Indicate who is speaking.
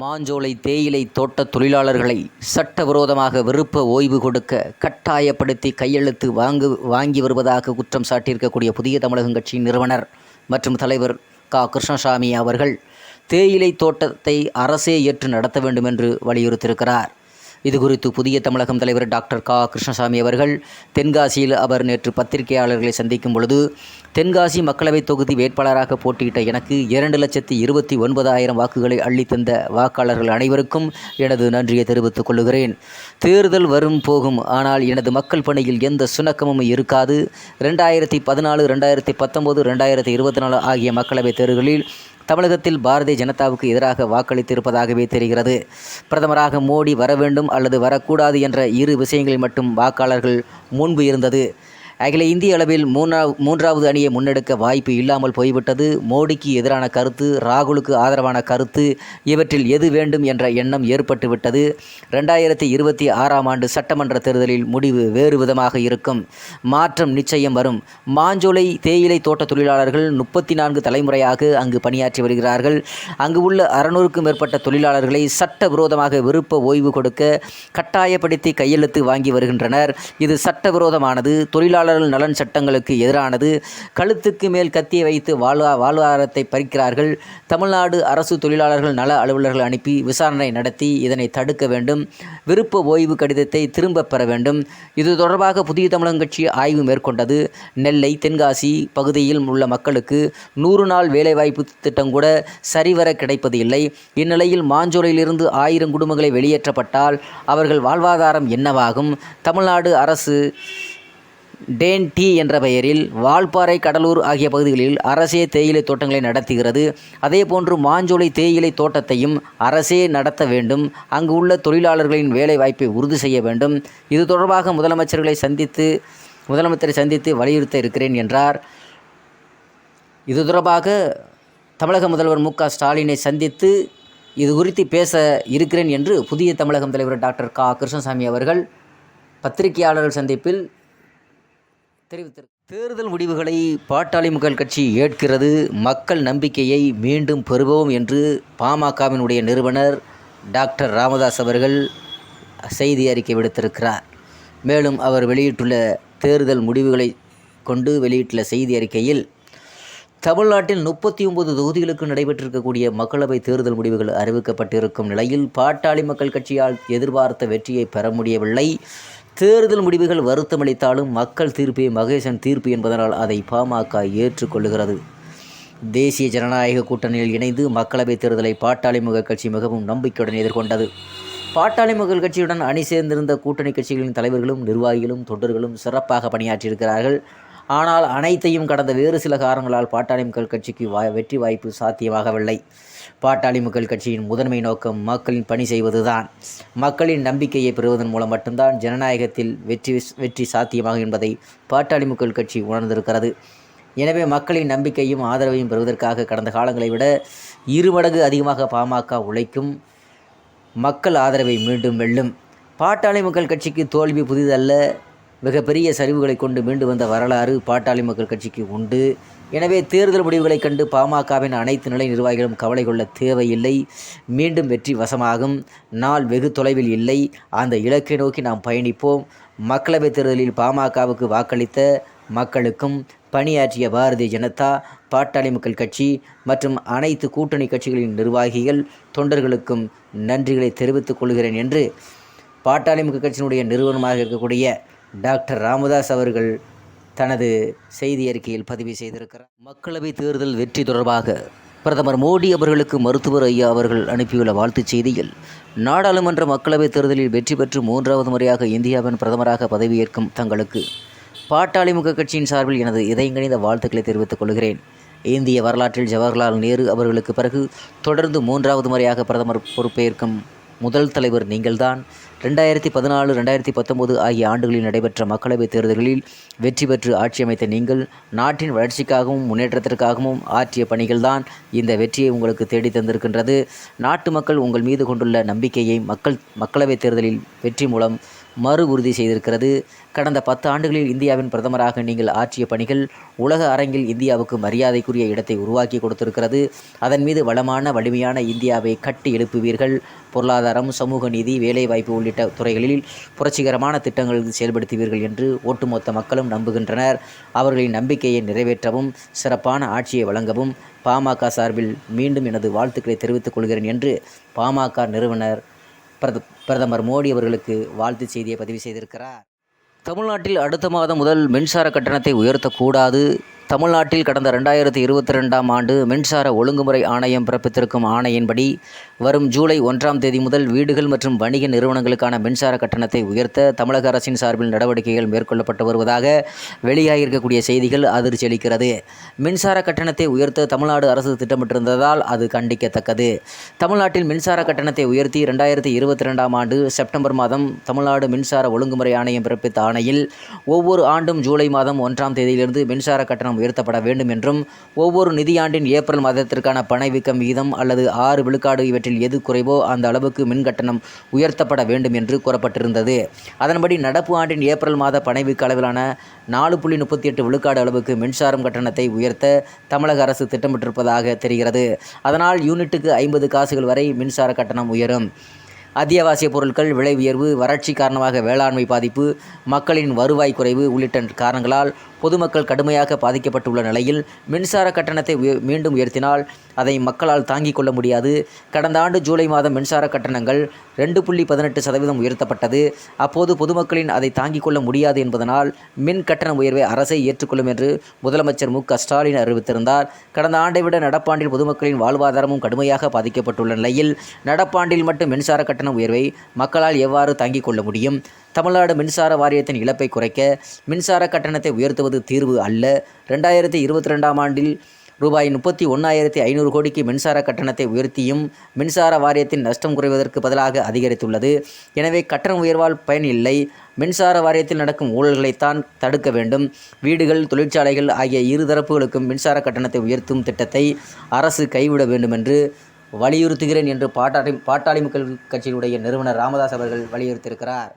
Speaker 1: மாஞ்சோலை தேயிலை தோட்ட தொழிலாளர்களை சட்டவிரோதமாக விருப்ப ஓய்வு கொடுக்க கட்டாயப்படுத்தி கையெழுத்து வாங்கு வாங்கி வருவதாக குற்றம் சாட்டியிருக்கக்கூடிய புதிய தமிழகம் கட்சியின் நிறுவனர் மற்றும் தலைவர் க. கிருஷ்ணசாமி அவர்கள் தேயிலை தோட்டத்தை அரசே ஏற்று நடத்த வேண்டும் என்று வலியுறுத்தியிருக்கிறார். இது குறித்து புதிய தமிழகம் தலைவர் டாக்டர் கா. கிருஷ்ணசாமி அவர்கள் தென்காசியில் அவர் நேற்று பத்திரிகையாளர்களை சந்திக்கும் பொழுது தென்காசி மக்களவைத் தொகுதி வேட்பாளராக போட்டியிட்ட எனக்கு இரண்டு லட்சத்தி இருபத்தி ஒன்பதாயிரம் வாக்குகளை அள்ளித்தந்த வாக்காளர்கள் அனைவருக்கும் எனது நன்றியை தெரிவித்துக் கொள்கிறேன். தேர்தல் வரும் போகும் ஆனால் எனது மக்கள் பணியில் எந்த சுணக்கமும் இருக்காது. ரெண்டாயிரத்தி பதினாலு ரெண்டாயிரத்தி பத்தொம்போது ரெண்டாயிரத்தி இருபத்தி நாலு ஆகிய மக்களவைத் தேர்தலில் தமிழகத்தில் பாரதிய ஜனதாவுக்கு எதிராக வாக்களித்திருப்பதாகவே தெரிகிறது. பிரதமராக மோடி வர வேண்டும் அல்லது வரக்கூடாது என்ற இரு விஷயங்களில் மட்டும் வாக்காளர்கள் முன்பு இருந்தது. அகில இந்திய அளவில் மூன்றா மூன்றாவது அணியை முன்னெடுக்க வாய்ப்பு இல்லாமல் போய்விட்டது. மோடிக்கு எதிரான கருத்து ராகுலுக்கு ஆதரவான கருத்து இவற்றில் எது வேண்டும் என்ற எண்ணம் ஏற்பட்டுவிட்டது. ரெண்டாயிரத்தி இருபத்தி ஆறாம் ஆண்டு சட்டமன்ற தேர்தலில் முடிவு வேறு விதமாக இருக்கும். மாற்றம் நிச்சயம் வரும். மாஞ்சோலை தேயிலை தோட்ட தொழிலாளர்கள் முப்பத்தி நான்கு தலைமுறையாக அங்கு பணியாற்றி வருகிறார்கள். அங்கு உள்ள அறுநூறுக்கும் மேற்பட்ட தொழிலாளர்களை சட்டவிரோதமாக விருப்ப ஓய்வு கொடுக்க கட்டாயப்படுத்தி கையெழுத்து வாங்கி வருகின்றனர். இது சட்டவிரோதமானது. தொழிலாளர்கள் நலன் சட்டங்களுக்கு எதிரானது. கழுத்துக்கு மேல் கத்தியை வைத்து வாழ்வா வாழ்வாதாரத்தை பறிக்கிறார்கள். தமிழ்நாடு அரசு தொழிலாளர்கள் நல அலுவலர்கள் அனுப்பி விசாரணை நடத்தி இதனை தடுக்க வேண்டும். விருப்ப ஓய்வு கடிதத்தை திரும்பப் பெற வேண்டும். இது தொடர்பாக புதிய தமிழகம் கட்சி ஆய்வு மேற்கொண்டது. நெல்லை தென்காசி பகுதியில் உள்ள மக்களுக்கு நூறு நாள் வேலைவாய்ப்பு திட்டம் கூட சரிவர கிடைப்பது இல்லை. இந்நிலையில் மாஞ்சோலையிலிருந்து ஆயிரம் குடும்பங்களை வெளியேற்றப்பட்டால் அவர்கள் வாழ்வாதாரம் என்னவாகும்? தமிழ்நாடு அரசு டேன் டி என்ற பெயரில் வால்பாறை கடலூர் ஆகிய பகுதிகளில் அரசே தேயிலை தோட்டங்களை நடத்துகிறது. அதேபோன்று மாஞ்சோலை தேயிலை தோட்டத்தையும் அரசே நடத்த வேண்டும். அங்கு உள்ள தொழிலாளர்களின் வேலை வாய்ப்பை உறுதி செய்ய வேண்டும். இது தொடர்பாக முதலமைச்சர்களை சந்தித்து முதலமைச்சரை சந்தித்து வலியுறுத்த இருக்கிறேன் என்றார். இது தொடர்பாக தமிழக முதல்வர் மு க ஸ்டாலினை சந்தித்து இது குறித்து பேச இருக்கிறேன் என்று புதிய தமிழகம் தலைவர் டாக்டர் கா. கிருஷ்ணசாமி அவர்கள் பத்திரிகையாளர்கள் சந்திப்பில் தெரிவித்திருக்கிறார் தேர்தல் முடிவுகளை பாட்டாளி மக்கள் கட்சி ஏற்கிறது. மக்கள் நம்பிக்கையை மீண்டும் பெறுவோம் என்று பாமகவினுடைய நிறுவனர் டாக்டர் ராமதாஸ் அவர்கள் செய்தி அறிக்கை விடுத்திருக்கிறார். மேலும் அவர் வெளியிட்டுள்ள தேர்தல் முடிவுகளை கொண்டு வெளியிட்டுள்ள செய்தி அறிக்கையில் தமிழ்நாட்டில் முப்பத்தி ஒன்பது தொகுதிகளுக்கு நடைபெற்றிருக்கக்கூடிய மக்களவை தேர்தல் முடிவுகள் அறிவிக்கப்பட்டிருக்கும் நிலையில் பாட்டாளி மக்கள் கட்சியால் எதிர்பார்த்த வெற்றியை பெற முடியவில்லை. தேர்தல் முடிவுகள் வருத்தமளித்தாலும் மக்கள் தீர்ப்பே மகேசன் தீர்ப்பு என்பதனால் அதை பாமக ஏற்றுக்கொள்ளுகிறது. தேசிய ஜனநாயக கூட்டணியில் இணைந்து மக்களவைத் தேர்தலை பாட்டாளி மக்கள் கட்சி மிகவும் நம்பிக்கையுடன் எதிர்கொண்டது. பாட்டாளி மக்கள் கட்சியுடன் அணி சேர்ந்திருந்த கூட்டணி கட்சிகளின் தலைவர்களும் நிர்வாகிகளும் தொண்டர்களும் சிறப்பாக பணியாற்றியிருக்கிறார்கள். ஆனால் அனைத்தையும் கடந்த வேறு சில காரணங்களால் பாட்டாளி மக்கள் கட்சிக்கு வா வெற்றி வாய்ப்பு சாத்தியமாகவில்லை. பாட்டாளி மக்கள் கட்சியின் முதன்மை நோக்கம் மக்களின் பணி செய்வதுதான். மக்களின் நம்பிக்கையை பெறுவதன் மூலம் மட்டும்தான் ஜனநாயகத்தில் வெற்றி வெற்றி சாத்தியமாகும் என்பதை பாட்டாளி மக்கள் கட்சி உணர்ந்திருக்கிறது. எனவே மக்களின் நம்பிக்கையும் ஆதரவையும் பெறுவதற்காக கடந்த காலங்களை விட இரு மடங்கு அதிகமாக பாமக உழைக்கும் மக்கள் ஆதரவை மீண்டும் வெல்லும். பாட்டாளி மக்கள் கட்சிக்கு தோல்வி புதிதல்ல. மிகப்பெரிய சரிவுகளை கொண்டு மீண்டு வந்த வரலாறு பாட்டாளி மக்கள் கட்சிக்கு உண்டு. எனவே தேர்தல் முடிவுகளை கண்டு பாமகவின் அனைத்து நிலை நிர்வாகிகளும் கவலை கொள்ள தேவையில்லை. மீண்டும் வெற்றி வசமாகும். நாள் வெகு தொலைவில் இல்லை. அந்த இலக்கை நோக்கி நாம் பயணிப்போம். மக்களவைத் தேர்தலில் பாமகவுக்கு வாக்களித்த மக்களுக்கும் பணியாற்றிய பாரதிய ஜனதா பாட்டாளி மக்கள் கட்சி மற்றும் அனைத்து கூட்டணி கட்சிகளின் நிர்வாகிகள் தொண்டர்களுக்கும் நன்றிகளை தெரிவித்துக் கொள்கிறேன் என்று பாட்டாளி மக்கள் கட்சியினுடைய நிறுவனமாக இருக்கக்கூடிய டாக்டர் ராமதாஸ் அவர்கள் தனது செய்தி அறிக்கையில் பதிவு செய்திருக்கிறார். மக்களவை தேர்தல் வெற்றி தொடர்பாக பிரதமர் மோடி அவர்களுக்கு மருத்துவர் ஐயா அவர்கள் அனுப்பியுள்ள வாழ்த்துச் செய்தியில் நாடாளுமன்ற மக்களவைத் தேர்தலில் வெற்றி பெற்று மூன்றாவது முறையாக இந்தியாவின் பிரதமராக பதவியேற்கும் தங்களுக்கு பாட்டாளி முக கட்சியின் சார்பில் எனது இதயங்கணிந்த வாழ்த்துக்களை தெரிவித்துக் கொள்கிறேன். இந்திய வரலாற்றில் ஜவஹர்லால் நேரு அவர்களுக்கு பிறகு தொடர்ந்து மூன்றாவது முறையாக பிரதமர் பொறுப்பேற்கும் முதல் தலைவர் நீங்கள்தான். ரெண்டாயிரத்தி பதினாலு ரெண்டாயிரத்தி பத்தொம்போது ஆகிய ஆண்டுகளில் நடைபெற்ற மக்களவைத் தேர்தல்களில் வெற்றி பெற்று ஆட்சி அமைத்த நீங்கள் நாட்டின் வளர்ச்சிக்காகவும் முன்னேற்றத்திற்காகவும் ஆற்றிய பணிகள்தான் இந்த வெற்றியை உங்களுக்கு தேடித் தந்திருக்கின்றது. நாட்டு மக்கள் உங்கள் மீது கொண்டுள்ள நம்பிக்கையை மக்கள் மக்களவைத் தேர்தலில் வெற்றி மூலம் மறு உறுதி செய்திருக்கிறது. கடந்த பத்து ஆண்டுகளில் இந்தியாவின் பிரதமராக நீங்கள் ஆற்றிய பணிகள் உலக அரங்கில் இந்தியாவுக்கு மரியாதைக்குரிய இடத்தை உருவாக்கி கொடுத்திருக்கிறது. அதன் மீது வளமான வலிமையான இந்தியாவை கட்டி எழுப்புவீர்கள். பொருளாதாரம் சமூக நீதி வேலைவாய்ப்பு உள்ளிட்ட துறைகளில் புரட்சிகரமான திட்டங்கள் செயல்படுத்துவீர்கள் என்று ஒட்டுமொத்த மக்களும் நம்புகின்றனர். அவர்களின் நம்பிக்கையை நிறைவேற்றவும் சிறப்பான ஆட்சியை வழங்கவும் பாமக சார்பில் மீண்டும் எனது வாழ்த்துக்களை தெரிவித்துக் கொள்கிறேன் என்று பாமக நிறுவனர் பிரத பிரதமர் மோடி அவர்களுக்கு வாழ்த்து செய்தியை பதிவு செய்திருக்கிறார். தமிழ்நாட்டில் அடுத்த மாதம் முதல் மின்சார கட்டணத்தை உயர்த்தக்கூடாது. தமிழ்நாட்டில் கடந்த ரெண்டாயிரத்தி இருபத்தி ரெண்டாம் ஆண்டு மின்சார ஒழுங்குமுறை ஆணையம் பிறப்பித்திருக்கும் ஆணையின்படி வரும் ஜூலை ஒன்றாம் தேதி முதல் வீடுகள் மற்றும் வணிக நிறுவனங்களுக்கான மின்சார கட்டணத்தை உயர்த்த தமிழக அரசின் சார்பில் நடவடிக்கைகள் மேற்கொள்ளப்பட்டு வருவதாக வெளியாகியிருக்கக்கூடிய செய்திகள் அதிர்ச்சி அளிக்கிறது. மின்சார கட்டணத்தை உயர்த்த தமிழ்நாடு அரசு திட்டமிட்டிருந்ததால் அது கண்டிக்கத்தக்கது. தமிழ்நாட்டில் மின்சார கட்டணத்தை உயர்த்தி ரெண்டாயிரத்தி இருபத்தி ரெண்டாம் ஆண்டு செப்டம்பர் மாதம் தமிழ்நாடு மின்சார ஒழுங்குமுறை ஆணையம் பிறப்பித்த ஆணையில் ஒவ்வொரு ஆண்டும் ஜூலை மாதம் ஒன்றாம் தேதியிலிருந்து மின்சார கட்டணம் உயர்த்தப்பட வேண்டும் என்றும் ஒவ்வொரு நிதியாண்டின் ஏப்ரல் மாதத்திற்கான பணவீக்கம் வீதம் அல்லது ஆறு விழுக்காடு இவற்றில் எது குறைவோ அந்த அளவுக்கு மின் கட்டணம் உயர்த்தப்பட வேண்டும் என்று கூறப்பட்டிருந்தது. அதன்படி நடப்பு ஆண்டின் ஏப்ரல் மாத பணவீக்க அளவிலான நாலு புள்ளி முப்பத்தி எட்டு விழுக்காடு அளவுக்கு மின்சாரம் கட்டணத்தை உயர்த்த தமிழக அரசு திட்டமிட்டிருப்பதாக தெரிகிறது. அதனால் யூனிட்டுக்கு ஐம்பது காசுகள் வரை மின்சார கட்டணம் உயரும். அத்தியாவசிய பொருட்கள் விலை உயர்வு வறட்சி காரணமாக வேளாண்மை பாதிப்பு மக்களின் வருவாய் குறைவு உள்ளிட்ட காரணங்களால் பொதுமக்கள் கடுமையாக பாதிக்கப்பட்டுள்ள நிலையில் மின்சார கட்டணத்தை மீண்டும் உயர்த்தினால் அதை மக்களால் தாங்கிக் கொள்ள முடியாது. கடந்த ஆண்டு ஜூலை மாதம் மின்சார கட்டணங்கள் ரெண்டு புள்ளி பதினெட்டு சதவீதம் உயர்த்தப்பட்டது. அப்போது பொதுமக்களின் அதை தாங்கிக் கொள்ள முடியாது என்பதனால் மின் கட்டண உயர்வை அரசை ஏற்றுக்கொள்ளும் என்று முதலமைச்சர் மு. க. ஸ்டாலின் அறிவித்திருந்தார். கடந்த ஆண்டை விட நடப்பாண்டில் பொதுமக்களின் வாழ்வாதாரமும் கடுமையாக பாதிக்கப்பட்டுள்ள நிலையில் நடப்பாண்டில் மட்டும் மின்சார கட்டண உயர்வை மக்களால் எவ்வாறு தாங்கிக் கொள்ள முடியும்? தமிழ்நாடு மின்சார வாரியத்தின் இழப்பை குறைக்க மின்சார கட்டணத்தை உயர்த்துவது தீர்வு அல்ல. ரெண்டாயிரத்தி இருபத்தி ரெண்டாம் ஆண்டில் ரூபாய் முப்பத்தி ஒன்றாயிரத்தி ஐநூறு கோடிக்கு மின்சார கட்டணத்தை உயர்த்தியும் மின்சார வாரியத்தின் நஷ்டம் குறைவதற்கு பதிலாக அதிகரித்துள்ளது. எனவே கட்டண உயர்வால் பயன் இல்லை. மின்சார வாரியத்தில் நடக்கும் ஊழல்களைத்தான் தடுக்க வேண்டும். வீடுகள் தொழிற்சாலைகள் ஆகிய இரு தரப்புகளுக்கும் மின்சார கட்டணத்தை உயர்த்தும் திட்டத்தை அரசு கைவிட வேண்டும் என்று வலியுறுத்துகிறேன் என்று பாட்டாளி பாட்டாளி மக்கள் கட்சியினுடைய நிறுவனர் ராமதாஸ் அவர்கள் வலியுறுத்தியிருக்கிறார்.